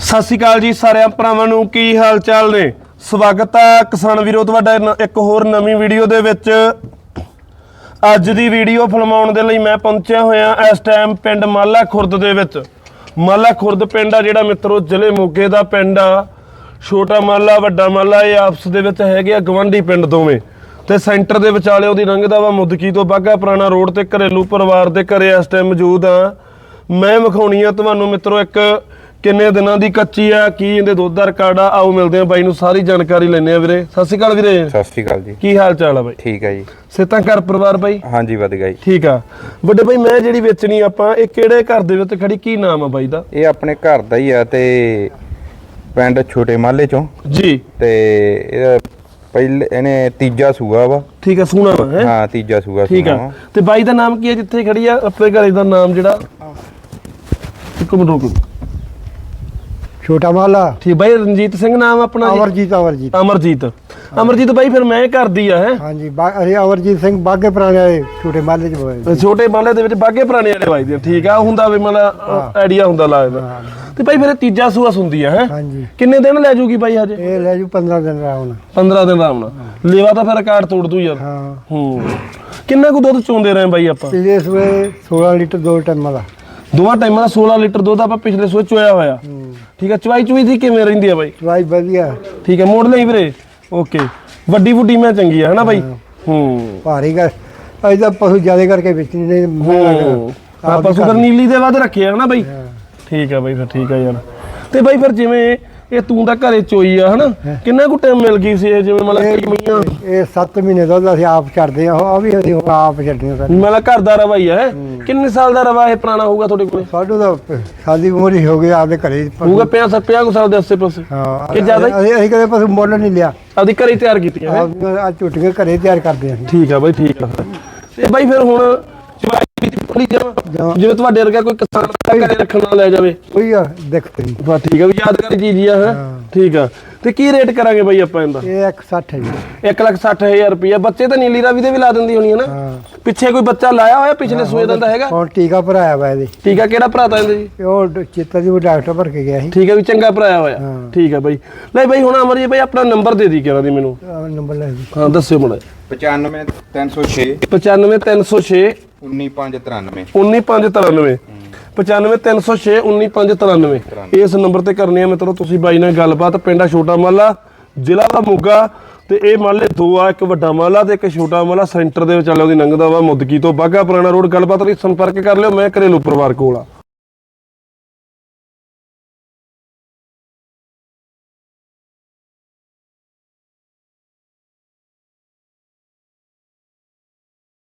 ਸਤਿ ਸ਼੍ਰੀ ਅਕਾਲ ਜੀ ਸਾਰਿਆਂ ਭਰਾਵਾਂ ਨੂੰ, ਕੀ ਹਾਲ ਚਾਲ ਨੇ? ਸਵਾਗਤ ਹੈ ਕਿਸਾਨ ਵੀਰੋ ਤੁਹਾਡਾ ਨ- ਇੱਕ ਹੋਰ ਨਵੀਂ ਵੀਡੀਓ ਦੇ ਵਿੱਚ। ਅੱਜ ਦੀ ਵੀਡੀਓ ਫਿਲਮਾਉਣ ਦੇ ਲਈ ਮੈਂ ਪਹੁੰਚਿਆ ਹੋਇਆ ਇਸ ਟਾਈਮ ਪਿੰਡ ਮਾਲਾ ਖੁਰਦ ਦੇ ਵਿੱਚ। ਮਾਲਾ ਖੁਰਦ ਪਿੰਡ ਆ ਜਿਹੜਾ ਮਿੱਤਰੋ, ਜ਼ਿਲ੍ਹੇ ਮੋਗੇ ਦਾ ਪਿੰਡ ਆ। ਛੋਟਾ ਮਾਲਾ, ਵੱਡਾ ਮਾਲਾ, ਇਹ ਆਪਸ ਦੇ ਵਿੱਚ ਹੈਗੇ ਆ ਗਵੰਡੀ ਪਿੰਡ ਦੋਵੇਂ। ਤੇ ਸੈਂਟਰ ਦੇ ਵਿਚਾਲੇ ਉਹਦੀ ਲੰਘਦਾ ਵਾ ਮੁਦਕੀ ਤੋਂ ਬਾਗਾ ਪੁਰਾਣਾ ਰੋਡ ਤੇ ਘਰੇਲੂ ਪਰਿਵਾਰ ਦੇ ਘਰੇ ਇਸ ਟਾਈਮ ਮੌਜੂਦ ਆ। ਮੈਂ ਵਿਖਾਉਣੀ ਆ ਤੁਹਾਨੂੰ ਮਿੱਤਰੋ ਇੱਕ ਕਿੰਨੇ ਦਿਨਾਂ ਦੀ ਕੱਚੀ ਆ ਕੀ ਇਹਦੇ ਦੁੱਧ ਦਾ ਰਿਕਾਰਡ ਆ? ਆਓ ਮਿਲਦੇ ਆ ਬਾਈ ਨੂੰ ਸਾਰੀ ਜਾਣਕਾਰੀ ਲੈਣੇ ਆ ਵੀਰੇ। ਸਤਿ ਸ਼੍ਰੀ ਅਕਾਲ ਵੀਰੇ। ਸਤਿ ਸ਼੍ਰੀ ਅਕਾਲ ਜੀ। ਕੀ ਹਾਲ ਚਾਲ ਆ ਬਾਈ? ਠੀਕ ਹੈ ਜੀ। ਸਿੱਤਾਂ ਘਰ ਪਰਿਵਾਰ ਬਾਈ? ਹਾਂਜੀ ਵਧੀਆ ਜੀ। ਠੀਕ ਆ। ਵੱਡੇ ਬਾਈ ਮੈਂ ਜਿਹੜੀ ਵੇਚਣੀ ਆਪਾਂ ਇਹ ਕਿਹੜੇ ਘਰ ਦੇ ਵਿੱਚ ਖੜੀ ਕੀ ਨਾਮ ਆ ਬਾਈ ਦਾ? ਇਹ ਆਪਣੇ ਘਰ ਦਾ ਹੀ ਆ ਤੇ ਪਿੰਡ ਛੋਟੇ ਮਾਲੇ ਚੋਂ। ਜੀ। ਤੇ ਇਹ ਪਹਿਲੇ ਇਹਨੇ ਤੀਜਾ ਸੂਆ ਵਾ। ਠੀਕ ਆ ਸੋਹਣਾ ਵਾ ਹੈ? ਹਾਂ ਤੀਜਾ ਸੂਆ ਠੀਕ ਆ। ਤੇ ਬਾਈ ਦਾ ਨਾਮ ਕੀ ਹੈ ਜਿੱਥੇ ਖੜੀ ਆ? ਆਪਣੇ ਘਰੇ ਦਾ ਨਾਮ ਜਿਹੜਾ? ਇੱਕ ਮਿੰਟ ਰੁਕੋ। ਛੋਟਾ ਮਾਲਾ ਠੀਕ ਬਾਈ ਰਣਜੀਤ ਸਿੰਘ ਨਾਮ ਆਪਣਾ ਜੀ? ਅਮਰਜੀਤ ਅਮਰਜੀਤ। ਅਮਰਜੀਤ। ਅਮਰਜੀਤ ਬਾਈ ਫਿਰ ਮੈਂ ਕਰਦੀ ਆ ਹੈ? ਹਾਂਜੀ ਬਾ- ਅਸੀਂ ਅਮਰਜੀਤ ਸਿੰਘ ਬਾਗੇ ਪੁਰਾਣੇ ਵਾਲੇ ਛੋਟੇ ਮਾਲੇ ਚ ਬੋਏ ਛੋਟੇ ਮਾਲੇ ਦੇ ਵਿੱਚ ਬਾਗੇ ਪੁਰਾਣੇ ਵਾਲੇ ਵੱਜਦੇ ਆ, ਠੀਕ ਆ? ਹੁੰਦਾ ਵੀ ਮਤਲਬ ਆਈਡੀਆ ਹੁੰਦਾ ਲੱਗਦਾ ਤੇ ਬਾਈ ਫਿਰ ਇਹ ਤੀਜਾ ਸੂਆ ਹੁੰਦੀ ਆ ਹੈ? ਹਾਂਜੀ। ਕਿੰਨੇ ਦਿਨ ਲੈ ਜੂਗੀ ਬਾਈ ਹਜੇ? ਇਹ ਲੈ ਜੂ 15 ਦਿਨ ਰਾਉਣ 15 ਦਿਨ ਆਰਾਮ ਨਾਲ। ਲੇਵਾ ਤਾਂ ਫਿਰ ਰਿਕਾਰਡ ਤੋੜ ਦੂ ਯਾਰ। ਹਾਂ। ਹੂੰ। ਕਿੰਨਾ ਕੁ ਦੁੱਧ ਚੋਂਦੇ ਰਹੇ ਬਾਈ ਆਪਾਂ? ਪਿਛਲੇ ਸਵੇ 16 ਲੀਟਰ ਦੋ ਟਾਈਮਾਂ ਦਾ ਦੋਵਾਂ ਟਾਈਮਾਂ ਦਾ 16 ਲੀਟਰ ਦੁੱਧ ਆਪਾਂ ਪਿਛਲੇ ਸੂਏ ਚੋਇਆ ਹੋਇਆ। ਠੀਕ ਆ ਚਵਾਈ ਚੁਈ ਦੀ ਕਿਵੇਂ ਰਹਿੰਦੀ ਆ ਬਾਈ। ਚਵਾਈ ਵਧੀਆ। ਠੀਕ ਹੈ ਮੋੜ ਲਈ ਵੀਰੇ। ਓਕੇ। ਵੱਡੀ ਵੱਡੀ ਮੈਂ ਚੰਗੀ ਆ ਹਨਾ ਬਾਈ? ਹੂੰ। ਭਾਰੀ ਕਰ ਤਾਂ ਪਸ਼ੂ ਜ਼ਿਆਦਾ ਕਰਕੇ ਵੇਚਣੀ ਨਹੀਂ ਹੂੰ ਆਪਾਂ ਸੁਧਰ ਨੀਲੀ ਦੇ ਵੱਧ ਰੱਖੇ ਆ ਹਨਾ ਬਾਈ? ਠੀਕ ਆ ਬਾਈ ਫਿਰ ਠੀਕ ਆ ਯਾਰ। ਤੇ ਬਾਈ ਫਿਰ ਜਿਵੇਂ ਇਹ ਤੂੰ ਤਾਂ ਘਰੇ ਚੋਈ ਆ ਹਨਾ? ਕਿੰਨਾ ਕੁ ਟਾਈਮ ਮਿਲ ਗਈ ਸੀ ਇਹ ਜਿਵੇਂ ਮਤਲਬ ਕਈ ਮਈਆਂ ਇਹ 7 ਮਹੀਨੇ ਦਾ ਅਸੀਂ ਆਪ ਛੱਡਦੇ ਆ ਉਹ ਵੀ ਅਸੀਂ ਹੁਣ ਆਪ ਛੱਡਦੇ ਆ ਮਤਲਬ ਘਰ ਦਾ ਰਵਾ ਹੀ ਹੈ? ਕਿੰਨੇ ਸਾਲ ਦਾ ਰਵਾ ਇਹ ਪੁਰਾਣਾ ਹੋਊਗਾ ਤੁਹਾਡੇ ਕੋਲੇ? ਸਾਡੂ ਦਾ ਸਾਡੀ ਉਮਰ ਹੀ ਹੋ ਗਈ ਆਪਦੇ ਘਰੇ ਹੀ ਪਸ਼ੂ- ਹੋਊਗਾ 50 50 ਕੁ ਸਾਲ ਦੇ ਆਸੇ ਪਾਸੇ। ਹਾਂ ਕਿ ਜ਼ਿਆਦਾ ਹੀ? ਅਸੀਂ ਅਸੀਂ ਕਦੇ ਪਸ਼ੂ ਮੁੱਲ ਨਹੀਂ ਲਿਆ। ਆਪਦੀ ਘਰੇ ਹੀ ਤਿਆਰ ਕੀਤੀਆਂ ਹੈਂ? ਆ ਝੁੱਟੀਆਂ ਘਰੇ ਤਿਆਰ ਕਰਦੇ ਆ ਅਸੀਂ ਠੀਕ ਆ ਬਾਈ ਠੀਕ ਆ। ਤੇ ਬਾਈ ਫਿਰ ਹੁਣ ਚਵਾਈ ਜਿਵੇਂ। ਤੁਹਾਡੇ ਵਰਗਾ ਕੋਈ ਕਿਸਾਨ ਘਰੇ ਰੱਖਣ ਨਾਲ ਲੈ ਜਾਵੇ। ਕੋਈ ਆ ਦੇਖਤੇ ਨਹੀਂ ਬਸ ਠੀਕ ਆ ਵੀ ਯਾਦਗਾਰੀ ਚੀਜ਼ ਹੀ ਆ ਹੈ। ਠੀਕ ਆ। ਤੇ ਕੀ ਰੇਟ ਕਰਾਂਗੇ ਬਾਈ ਆਪਾਂ ਇਹਦਾ? ਇਹ 160 ਹੈ ਜੀ। 1 ਲੱਖ 60000 ਰੁਪਇਆ ਬੱਚੇ ਤਾਂ ਨੀਲੀ ਰਾਵੀ ਦੇ ਵੀ ਲਾ ਦਿੰਦੀ ਹੋਣੀ ਹੈ ਨਾ? ਹਾਂ। ਪਿੱਛੇ ਕੋਈ ਬੱਚਾ ਲਾਇਆ ਹੋਇਆ ਪਿਛਲੇ ਸੂਏ ਦਾ ਤਾਂ ਹੈਗਾ? ਹੁਣ ਟੀਕਾ ਭਰਾਇਆ ਵਾ ਇਹਦੇ। ਠੀਕ ਆ ਕਿਹੜਾ ਭਰਾ ਤਾ ਇਹਦੇ ਜੀ? ਇਹ ਉਹ ਚੇਤਾ ਜੀ ਉਹ ਡਾਕਟਰ ਭਰ ਕੇ ਗਿਆ ਸੀ। ਠੀਕ ਆ ਵੀ ਚੰਗਾ ਭਰਾਇਆ ਹੋਇਆ। ਹਾਂ। ਠੀਕ ਆ ਬਾਈ। ਲੈ ਬਾਈ ਹੁਣ ਅਮਰ ਜੀ ਬਾਈ ਆਪਣਾ ਨੰਬਰ ਦੇ ਦੀ ਕਿਹੜਾ ਦੀ ਮੈਨੂੰ। ਆਹ ਨੰਬਰ ਲੈ ਜੀ। ਹਾਂ ਦੱਸਿਓ ਮੜਾ 95 306 95306 19593 19593 95306 19593 ਇਸ ਨੰਬਰ ਤੇ ਕਰਨੀ ਹੈ ਮਿੱਤਰੋ, ਤੁਸੀਂ ਬਾਈ ਨਾਲ ਗੱਲਬਾਤ, ਪਿੰਡਾ ਛੋਟਾ ਮਾਲਾ, ਜ਼ਿਲ੍ਹਾ ਦਾ ਮੋਗਾ, ਤੇ ਇਹ ਮਾਲੇ ਦੋ ਆ, ਇੱਕ ਵੱਡਾ ਮਾਲਾ ਤੇ ਇੱਕ ਛੋਟਾ ਮਾਲਾ, ਸੈਂਟਰ ਦੇ ਵਿਚਾਲੇ ਉਹਦੀ ਲੰਘਦਾ ਵਾ ਮੁੱਦਕੀ ਤੋਂ। ਬਾਗਾ ਪੁਰਾਣਾ ਰੋਡ, ਗੱਲਬਾਤ ਲਈ ਸੰਪਰਕ ਕਰ ਲਿਓ, ਮੈਂ ਘਰੇਲੂ ਪਰਿਵਾਰ ਕੋਲ ਆ।